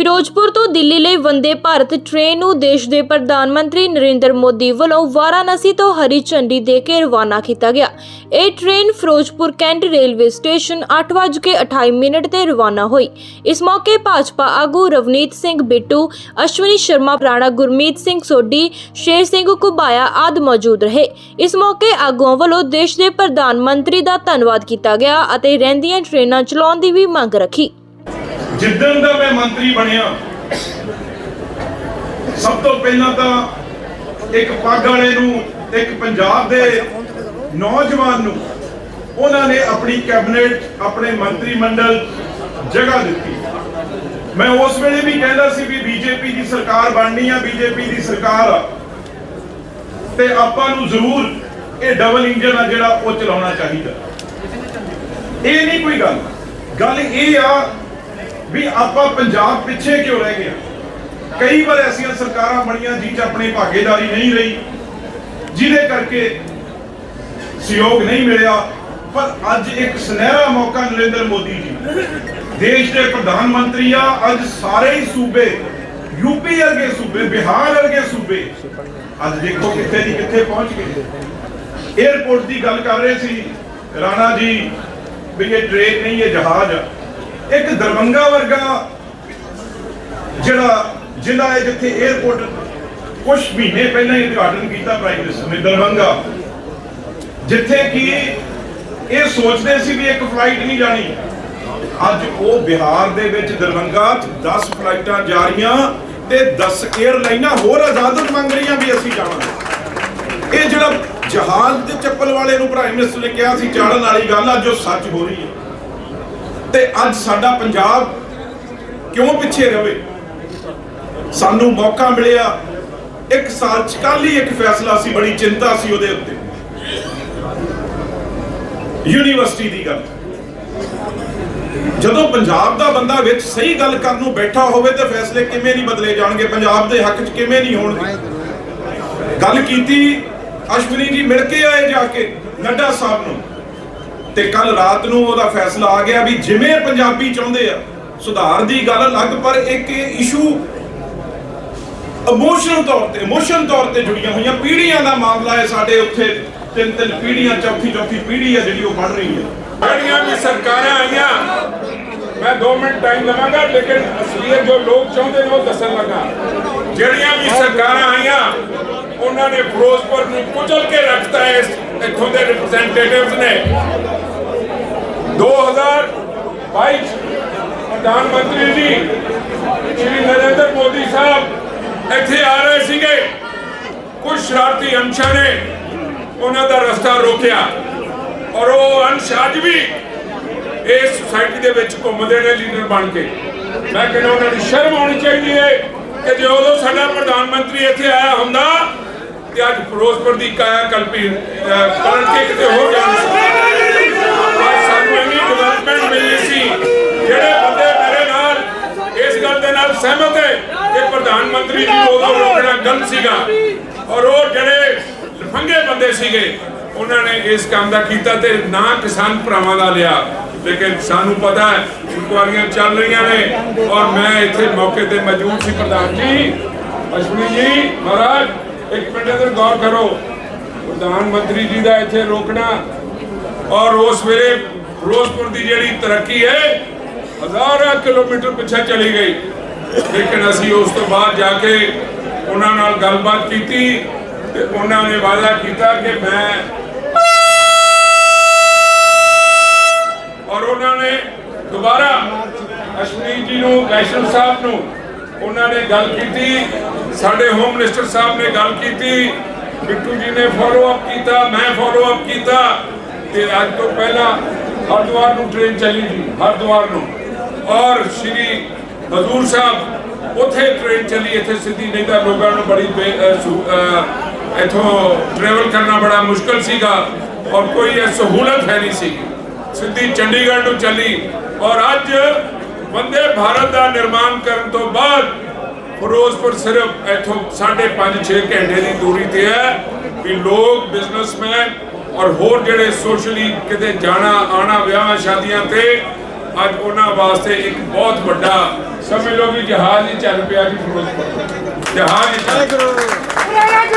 ਫਿਰੋਜ਼ਪੁਰ ਤੋਂ ਦਿੱਲੀ ਲਈ ਵੰਦੇ ਭਾਰਤ ਟ੍ਰੇਨ ਨੂੰ ਦੇਸ਼ ਦੇ ਪ੍ਰਧਾਨ ਮੰਤਰੀ ਨਰਿੰਦਰ ਮੋਦੀ ਵੱਲੋਂ ਵਾਰਾਣਸੀ ਤੋਂ ਹਰੀ ਝੰਡੀ ਦੇ ਕੇ ਰਵਾਨਾ ਕੀਤਾ ਗਿਆ। ਇਹ train Ferozepur cantt railway station 8:28 minute ਤੇ ਰਵਾਨਾ ਹੋਈ। ਇਸ ਮੌਕੇ ਭਾਜਪਾ ਆਗੂ ਰਵਨੀਤ ਸਿੰਘ ਬਿੱਟੂ, ਅਸ਼ਵਨੀ ਸ਼ਰਮਾ ਰਾਣਾ ਗੁਰਮੀਤ ਸਿੰਘ ਸੋਢੀ, ਸ਼ੇਰ ਸਿੰਘ ਕੁਬਾਇਆ ਆਦਿ ਮੌਜੂਦ ਰਹੇ। ਇਸ ਮੌਕੇ ਆਗੂਆਂ ਵੱਲੋਂ ਦੇਸ਼ ਦੇ ਪ੍ਰਧਾਨ ਮੰਤਰੀ ਦਾ ਧੰਨਵਾਦ ਕੀਤਾ ਗਿਆ ਅਤੇ ਰਹਿੰਦੀਆਂ ਟ੍ਰੇਨਾਂ ਚਲਾਉਣ ਦੀ ਵੀ ਮੰਗ ਰੱਖੀ। ਜਿੱਦਣ ਦਾ ਮੈਂ ਮੰਤਰੀ ਬਣਿਆ, ਸਭ ਤੋਂ ਪਹਿਲਾਂ ਤਾਂ ਇੱਕ ਪੱਗ ਵਾਲੇ ਨੂੰ, ਇੱਕ ਪੰਜਾਬ ਦੇ ਨੌਜਵਾਨ ਨੂੰ ਉਹਨਾਂ ਨੇ ਆਪਣੀ ਕੈਬਨਿਟ, ਆਪਣੇ ਮੰਤਰੀ ਮੰਡਲ ਜਗ੍ਹਾ ਦਿੱਤੀ। ਮੈਂ ਉਸ ਵੇਲੇ ਵੀ ਕਹਿੰਦਾ ਸੀ ਵੀ ਬੀਜੇਪੀ ਦੀ ਸਰਕਾਰ ਬਣਨੀ ਆ, ਬੀਜੇਪੀ ਦੀ ਸਰਕਾਰ ਆ। ਤੇ ਆਪਾਂ ਨੂੰ ਜ਼ਰੂਰ ਇਹ ਡਬਲ ਇੰਜਨ ਆ ਜਿਹੜਾ ਉਹ ਚਲਾਉਣਾ ਚਾਹੀਦਾ। ਇਹ ਨਹੀਂ ਕੋਈ ਗੱਲ। ਗੱਲ ਇਹ ਆ ਵੀ ਆਪਾਂ ਪੰਜਾਬ ਪਿੱਛੇ ਕਿਉਂ ਰਹਿ ਗਏ ਕਈ ਵਾਰ ਐਸੀਆਂ ਸਰਕਾਰਾਂ ਬਣੀਆਂ ਜਿਹ 'ਚ ਆਪਣੀ ਭਾਗੀਦਾਰੀ ਨਹੀਂ ਰਹੀ, ਜਿਹਦੇ ਕਰਕੇ ਸਹਿਯੋਗ ਨਹੀਂ ਮਿਲਿਆ। ਪਰ ਅੱਜ ਇੱਕ ਸੁਨਹਿਰਾ ਮੌਕਾ ਨਰਿੰਦਰ ਮੋਦੀ ਜੀ। ਦੇਸ਼ ਦੇ ਪ੍ਰਧਾਨ ਮੰਤਰੀ ਆ, ਅੱਜ ਸਾਰੇ ਹੀ ਸੂਬੇ ਯੂਪੀ ਵਰਗੇ ਸੂਬੇ, ਬਿਹਾਰ ਵਰਗੇ ਸੂਬੇ, ਅੱਜ ਦੇਖੋ ਕਿੱਥੇ ਦੀ ਕਿੱਥੇ ਪਹੁੰਚ ਗਏ। 에어ਪੋਰਟ ਦੀ ਗੱਲ ਕਰ ਰਹੇ ਸੀ। ਰਾਣਾ ਜੀ, ਵੀ ਇਹ ਟ੍ਰੇਨ ਨਹੀਂ, ਇਹ ਜਹਾਜ਼ ਆ। ਇੱਕ ਦਰਬੰਗਾ ਵਰਗਾ ਜਿਹੜਾ ਜ਼ਿਲ੍ਹਾ ਹੈ ਜਿੱਥੇ 에어ਪੋਰਟ ਕੁਝ ਮਹੀਨੇ ਪਹਿਲਾਂ ਹੀ ਉਦਘਾਟਨ ਕੀਤਾ ਪ੍ਰਾਈਮ ਮਿਨਿਸਟਰ ਨੇ ਦਰਬੰਗਾ ਜਿੱਥੇ ਕਿ ਇਹ ਸੋਚਦੇ ਸੀ ਵੀ ਇੱਕ ਫਲਾਈਟ ਨਹੀਂ ਜਾਣੀ। ਅੱਜ ਉਹ ਬਿਹਾਰ ਦੇ ਵਿੱਚ ਦਰਬੰਗਾ 10 ਫਲਾਈਟਾਂ ਜਾ ਰਹੀਆਂ ਤੇ 10 에ਅਰਲਾਈਨਾਂ ਹੋਰ ਆਜ਼ਾਦਤ ਮੰਗ ਰਹੀਆਂ ਵੀ ਅਸੀਂ ਜਾਵਾਂਗੇ। ਇਹ ਜਿਹੜਾ ਜਹਾਜ਼ ਦੇ ਚੱਪਲ ਵਾਲੇ ਨੂੰ ਪ੍ਰਾਈਮ ਮਿਨਿਸਟਰ ਨੇ ਕਿਹਾ ਸੀ ਜਾਣਨ ਵਾਲੀ ਗੱਲ ਆ, ਜੋ ਸੱਚ ਹੋ ਰਹੀ ਹੈ। ਤੇ ਅੱਜ ਸਾਡਾ ਪੰਜਾਬ ਕਿਉਂ ਪਿੱਛੇ ਰਵੇ? ਸਾਨੂੰ ਮੌਕਾ ਮਿਲਿਆ। ਇੱਕ ਸਾਲ ਚ ਕੱਲ ਹੀ ਇੱਕ ਫੈਸਲਾ ਸੀ, ਬੜੀ ਚਿੰਤਾ ਸੀ ਉਹਦੇ ਉੱਤੇ। ਯੂਨੀਵਰਸਿਟੀ ਦੀ ਗੱਲ। ਜਦੋਂ ਪੰਜਾਬ ਦਾ ਬੰਦਾ ਵਿੱਚ ਸਹੀ ਗੱਲ ਕਰਨ ਨੂੰ ਬੈਠਾ ਹੋਵੇ ਤੇ ਫੈਸਲੇ ਕਿਵੇਂ ਨਹੀਂ ਬਦਲੇ ਜਾਣਗੇ, ਪੰਜਾਬ ਦੇ ਹੱਕ 'ਚ ਕਿਵੇਂ ਨਹੀਂ ਹੋਣਗੇ? ਗੱਲ ਕੀਤੀ ਅਸ਼ਵਨੀ ਜੀ, ਮਿਲ ਕੇ ਆਏ ਜਾ ਕੇ, ਨੱਡਾ ਸਾਹਿਬ ਨੂੰ। ਤੇ ਕੱਲ ਰਾਤ ਨੂੰ ਉਹਦਾ ਫੈਸਲਾ ਆ ਗਿਆ ਵੀ ਜਿਵੇਂ ਪੰਜਾਬੀ ਚਾਹੁੰਦੇ ਆ, ਸੁਧਾਰ ਦੀ ਗੱਲ ਅਲੱਗ, ਪਰ ਇੱਕ ਇਸ਼ੂ ਇਮੋਸ਼ਨਲ ਤੌਰ ਤੇ ਇਮੋਸ਼ਨ ਤੌਰ ਤੇ ਜੁੜੀਆਂ ਹੋਈਆਂ ਪੀੜ੍ਹੀਆਂ ਦਾ ਮਾਮਲਾ ਹੈ ਸਾਡੇ ਉੱਥੇ। ਤਿੰਨ ਤਿੰਨ ਪੀੜ੍ਹੀਆਂ, ਚੌਥੀ ਚੌਥੀ ਪੀੜ੍ਹੀ ਹੈ ਜਿਹੜੀ ਉਹ ਪੜ ਰਹੀ ਹੈ। ਜਿਹੜੀਆਂ ਵੀ ਸਰਕਾਰਾਂ ਆਈਆਂ, ਮੈਂ 2 ਮਿੰਟ ਟਾਈਮ ਲਵਾਂਗਾ, ਲੇਕਿਨ ਅਸਲੀਅਤ ਜੋ ਲੋਕ ਚਾਹੁੰਦੇ ਨੇ ਉਹ ਦੱਸਣ ਲੱਗਾ। ਜਿਹੜੀਆਂ ਵੀ ਸਰਕਾਰਾਂ ਆਈਆਂ, ਉਹਨਾਂ ਨੇ ਫਿਰੋਜ਼ਪੁਰ ਨੂੰ ਕੁਚਲ ਕੇ ਰੱਖਤਾ ਹੈ ਇਸ- ਇੱਥੋਂ ਦੇ ਰਿਪਰੈਜ਼ੈਂਟੇਟਿਵਸ ਨੇ। 2022 ਪ੍ਰਧਾਨ ਮੰਤਰੀ ਜੀ, ਸ਼੍ਰੀ ਨਰਿੰਦਰ ਮੋਦੀ ਸਾਹਿਬ ਇੱਥੇ ਆ ਰਹੇ ਸੀਗੇ। ਕੁਝ ਸ਼ਰਾਰਤੀ ਅੰਸ਼ਾਂ ਨੇ ਉਹਨਾਂ ਦਾ ਰਸਤਾ ਰੋਕਿਆ। ਔਰ ਉਹ ਅੰਸ਼ ਅੱਜ ਵੀ ਇਸ ਸੁਸਾਇਟੀ ਦੇ ਵਿੱਚ ਘੁੰਮਦੇ ਨੇ ਲੀਡਰ ਬਣ ਕੇ। ਮੈਂ ਕਹਿੰਦਾ ਉਹਨਾਂ ਨੂੰ ਸ਼ਰਮ ਆਉਣੀ ਚਾਹੀਦੀ ਹੈ ਕਿ ਜੇ ਉਦੋਂ ਸਾਡਾ ਪ੍ਰਧਾਨ ਮੰਤਰੀ ਇੱਥੇ ਆਇਆ ਹੁੰਦਾ ਤੇ ਅੱਜ ਫਿਰੋਜ਼ਪੁਰ ਦੀ ਕਾਇਆ ਕਲਪੀ ਪਲਟ ਕੇ ਕਿਤੇ ਹੋਰ ਜਾਣੀ ਅੱਜ ਸਾਨੂੰ ਇੰਨੀ ਡਿਵੈਲਪਮੈਂਟ ਮਿਲਣੀ ਸੀ, ਜਿਹੜੇ ਬੰਦੇ ਮੇਰੇ ਨਾਲ ਇਸ ਗੱਲ ਦੇ ਨਾਲ ਸਹਿਮਤ ਹੈ ਕਿ ਪ੍ਰਧਾਨ ਮੰਤਰੀ ਜੀ ਉਦੋਂ ਰੋਕਣਾ ਗਲਤ ਸੀਗਾ। ਔਰ ਉਹ ਜਿਹੜੇ ਲਫੰਗੇ ਬੰਦੇ ਸੀਗੇ, ਉਹਨਾਂ ਨੇ ਇਸ ਕੰਮ ਦਾ ਕੀਤਾ ਤੇ ਨਾ ਕਿਸਾਨ ਭਰਾਵਾਂ ਦਾ ਲਿਆ। ਲੇਕਿਨ ਸਾਨੂੰ ਪਤਾ ਹੈ ਇਨਕੁਆਰੀਆਂ ਚੱਲ ਰਹੀਆਂ ਨੇ। ਔਰ ਮੈਂ ਇੱਥੇ ਮੌਕੇ ਤੇ ਮੌਜੂਦ ਸੀ, ਪ੍ਰਧਾਨ ਜੀ, ਅਸ਼ਵਨੀ ਜੀ, ਮਹਾਰਾਜ। ਇੱਕ ਮਿੰਟ ਇਧਰ ਗੌਰ ਕਰੋ। ਪ੍ਰਧਾਨ ਮੰਤਰੀ ਜੀ ਦਾ ਇੱਥੇ ਰੋਕਣਾ ਔਰ ਉਸ ਵੇਲੇ ਫਿਰੋਜ਼ਪੁਰ ਦੀ ਜਿਹੜੀ ਤਰੱਕੀ ਹੈ, ਹਜ਼ਾਰਾਂ ਕਿਲੋਮੀਟਰ ਪਿੱਛੇ ਚਲੀ ਗਈ। ਲੇਕਿਨ ਅਸੀਂ ਉਸ ਤੋਂ ਬਾਅਦ ਜਾ ਕੇ ਉਹਨਾਂ ਨਾਲ ਗੱਲਬਾਤ ਕੀਤੀ ਤੇ ਉਹਨਾਂ ਨੇ ਵਾਅਦਾ ਕੀਤਾ ਕਿ ਮੈਂ ਔਰ ਉਹਨਾਂ ਨੇ ਦੁਬਾਰਾ ਅਸ਼ਵਨੀ ਜੀ ਨੂੰ ਵੈਸ਼ਨਵ ਸਾਹਿਬ ਨੂੰ ਉਹਨਾਂ ਨੇ ਗੱਲ ਕੀਤੀ। ਸਾਡੇ ਹੋਮ ਮਿਨਿਸਟਰ ਸਾਹਿਬ ਨੇ ਗੱਲ ਕੀਤੀ, ਬਿੱਟੂ ਜੀ ਨੇ ਫੋਲੋ ਅਪ ਕੀਤਾ, ਮੈਂ ਫੋਲੋ ਅਪ ਕੀਤਾ ਤੇ ਅੱਜ ਤੋਂ ਪਹਿਲਾਂ ਹਰਿਦੁਆਰ ਨੂੰ ਟ੍ਰੇਨ ਚੱਲੀ ਜੀ, ਹਰਿਦੁਆਰ ਨੂੰ। ਔਰ ਸ਼੍ਰੀ ਹਜ਼ੂਰ ਸਾਹਿਬ ਉੱਥੇ ਟ੍ਰੇਨ ਚੱਲੀ, ਇੱਥੇ ਸਿੱਧੀ, ਨਹੀਂ ਤਾਂ ਲੋਕਾਂ ਨੂੰ ਬੜੀ ਬੇ- ਇੱਥੋਂ ਟਰੈਵਲ ਕਰਨਾ ਬੜਾ ਮੁਸ਼ਕਲ ਸੀਗਾ ਔਰ ਕੋਈ ਇਹ ਸਹੂਲਤ ਹੈ ਨਹੀਂ ਸੀ। ਸਿੱਧੀ ਚੰਡੀਗੜ੍ਹ ਨੂੰ ਚੱਲੀ ਔਰ ਅੱਜ ਵੰਦੇ ਭਾਰਤ ਦਾ ਨਿਰਮਾਣ ਕਰਨ ਤੋਂ ਬਾਅਦ ਫਿਰੋਜ਼ਪੁਰ ਸਿਰਫ ਇੱਥੋਂ 5.5 6 ਘੰਟੇ ਦੀ ਦੂਰੀ ਤੇ ਹੈ ਵੀ ਲੋਕ ਬਿਜ਼ਨਸਮੈਨ ਔਰ ਹੋਰ ਜਿਹੜੇ ਸੋਸ਼ਲੀ ਕਿਤੇ ਜਾਣਾ ਆਣਾ ਵਿਆਹਾਂ ਸ਼ਾਦੀਆਂ ਤੇ ਅੱਜ ਉਹਨਾਂ ਵਾਸਤੇ ਇੱਕ ਬਹੁਤ ਵੱਡਾ ਸਮਝ ਲਓ ਕਿ ਜਹਾਜ਼ ਹੀ ਚੱਲ ਪਿਆ ਜੀ ਫਿਰੋਜ਼ਪੁਰ ਜਹਾਜ਼ ਹੀ ਚੱਲ